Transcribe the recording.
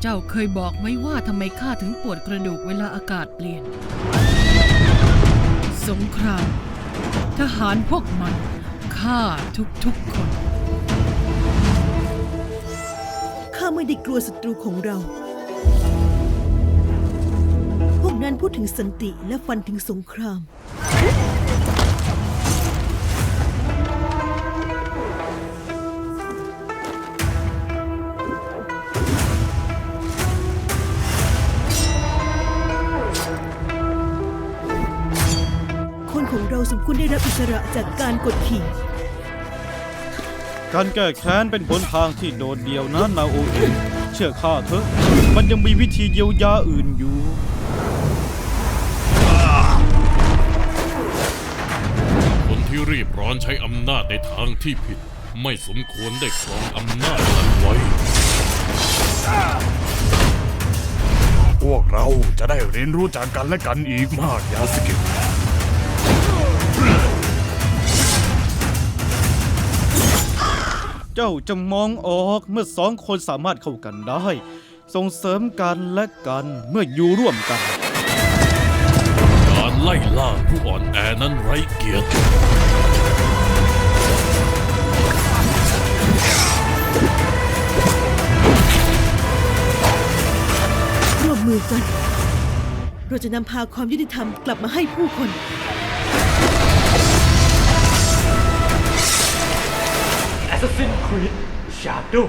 เจ้าเคยบอกไหมว่าทำไมข้าถึงปวดกระดูกเวลาอากาศเปลี่ยน สงคราม ทหารพวกมันฆ่าทุกๆคน ข้าไม่ได้กลัวศัตรูของเรา พวกนั้นพูดถึงสันติและฟันถึงสงคราม เราสมควรได้รับอิสระจากการกดขี่ การแก้แค้นเป็นหนทางที่โดดเดี่ยวนะนาโอเอเชื่อข้าเถอะ มันยังมีวิธีเยียวยาอื่นอยู่ คนที่รีบร้อนใช้อำนาจในทางที่ผิด ไม่สมควรได้ครองอำนาจนั้นไว้ พวกเราจะได้เรียนรู้จากกันและกันอีกมากยาสกิ เจ้าจะมองออกเมื่อสองคนสามารถเข้ากันได้ ส่งเสริมกันและกันเมื่ออยู่ร่วมกัน การไล่ล่าผู้อ่อนแอนั้นไร้เกียรติร่วมมือกัน เราจะนำพาความยุติธรรมกลับมาให้ผู้คน Assassin's Creed Shadow